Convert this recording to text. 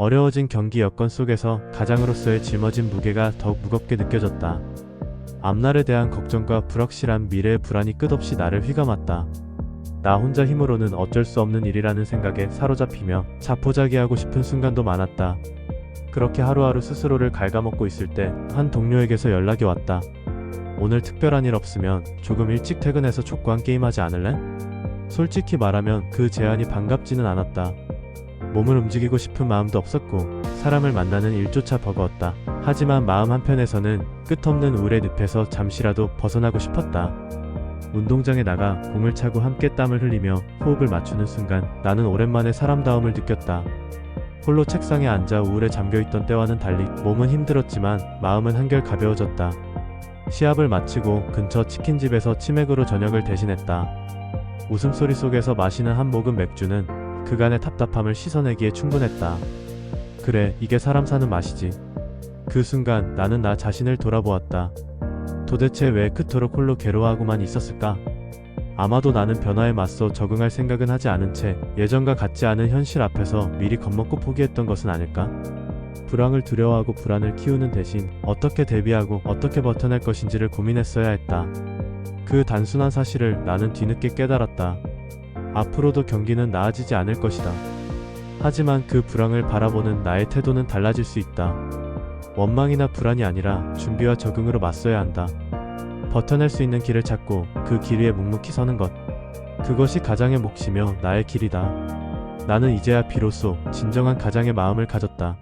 어려워진 경기 여건 속에서 가장으로서의 짊어진 무게가 더욱 무겁게 느껴졌다. 앞날에 대한 걱정과 불확실한 미래의 불안이 끝없이 나를 휘감았다. 나 혼자 힘으로는 어쩔 수 없는 일이라는 생각에 사로잡히며 자포자기하고 싶은 순간도 많았다. 그렇게 하루하루 스스로를 갉아먹고 있을 때 한 동료에게서 연락이 왔다. 오늘 특별한 일 없으면 조금 일찍 퇴근해서 족구한 게임하지 않을래? 솔직히 말하면 그 제안이 반갑지는 않았다. 몸을 움직이고 싶은 마음도 없었고 사람을 만나는 일조차 버거웠다. 하지만 마음 한편에서는 끝없는 우울의 늪에서 잠시라도 벗어나고 싶었다. 운동장에 나가 공을 차고 함께 땀을 흘리며 호흡을 맞추는 순간 나는 오랜만에 사람다움을 느꼈다. 홀로 책상에 앉아 우울에 잠겨있던 때와는 달리 몸은 힘들었지만 마음은 한결 가벼워졌다. 시합을 마치고 근처 치킨집에서 치맥으로 저녁을 대신했다. 웃음소리 속에서 마시는 한 모금 맥주는 그간의 답답함을 씻어내기에 충분했다. 그래, 이게 사람 사는 맛이지. 그 순간 나는 나 자신을 돌아보았다. 도대체 왜 그토록 홀로 괴로워하고만 있었을까? 아마도 나는 변화에 맞서 적응할 생각은 하지 않은 채 예전과 같지 않은 현실 앞에서 미리 겁먹고 포기했던 것은 아닐까? 불황을 두려워하고 불안을 키우는 대신 어떻게 대비하고 어떻게 버텨낼 것인지를 고민했어야 했다. 그 단순한 사실을 나는 뒤늦게 깨달았다. 앞으로도 경기는 나아지지 않을 것이다. 하지만 그 불황을 바라보는 나의 태도는 달라질 수 있다. 원망이나 불안이 아니라 준비와 적응으로 맞서야 한다. 버텨낼 수 있는 길을 찾고 그 길 위에 묵묵히 서는 것. 그것이 가장의 몫이며 나의 길이다. 나는 이제야 비로소 진정한 가장의 마음을 가졌다.